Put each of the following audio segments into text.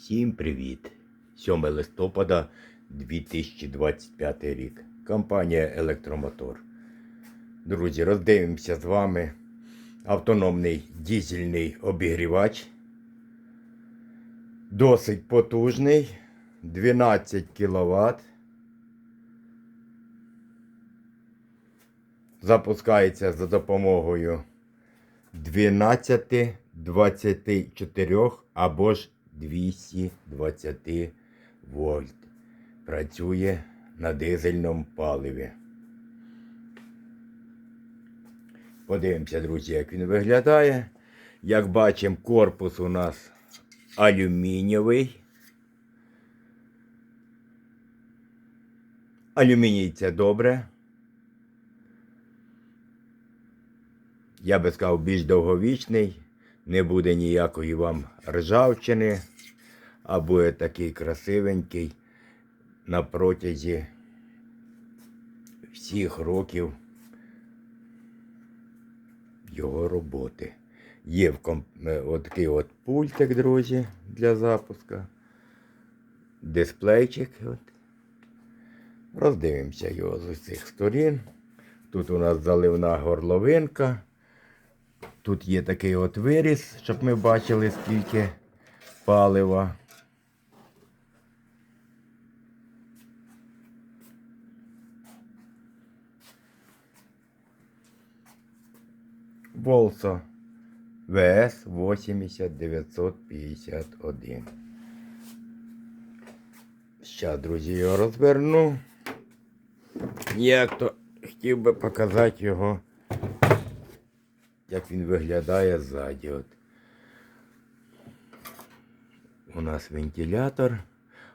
Всім привіт! 7 листопада 2025 рік. Компанія Електромотор. Друзі, роздивимося з вами автономний дізельний обігрівач. Досить потужний. 12 кВт. Запускається за допомогою 12, 24 або ж 220 вольт. Працює на дизельному паливі. Подивимося, друзі, як він виглядає. Як бачимо, корпус у нас алюмінієвий. Алюміній це добре. я би сказав, більш довговічний, не буде ніякої вам ржавчини, а буде такий красивенький на протязі всіх років його роботи. Є в е, от такий от пультик, друзі, для запуска. Дисплейчик. От. Роздивимося його з усіх сторін. Тут у нас заливна горловинка. Тут є такий от виріз, щоб ми бачили, скільки палива. Волсо ВС 80951. Зараз, друзі, його розверну. Як то хотів би показати його як він виглядає ззаді. От. У нас вентилятор,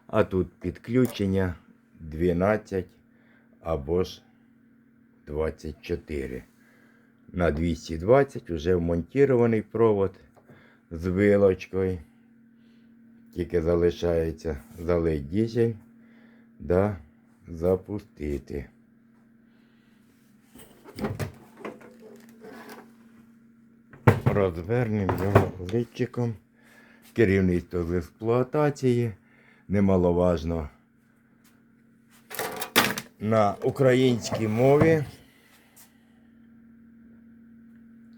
а тут підключення 12 або ж 24. На 220 вже вмонтірований провод з вилочкою. Тільки залишається залить дизель да запустити. Розвернемо його личиком. Керівництво з експлуатації. Немаловажно на українській мові.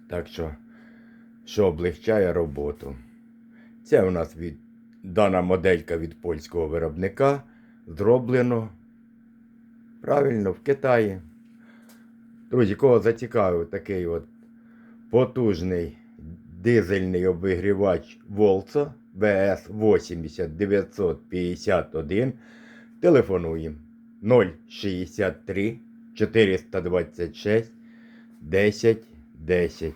Так що, що облегчає роботу. Це у нас від, дана моделька від польського виробника. Зроблено правильно в Китаї. Друзі, кого зацікавив такий от потужний дизельний обігрівач Volta VS 80951. Телефонуємо 063 426 10 10.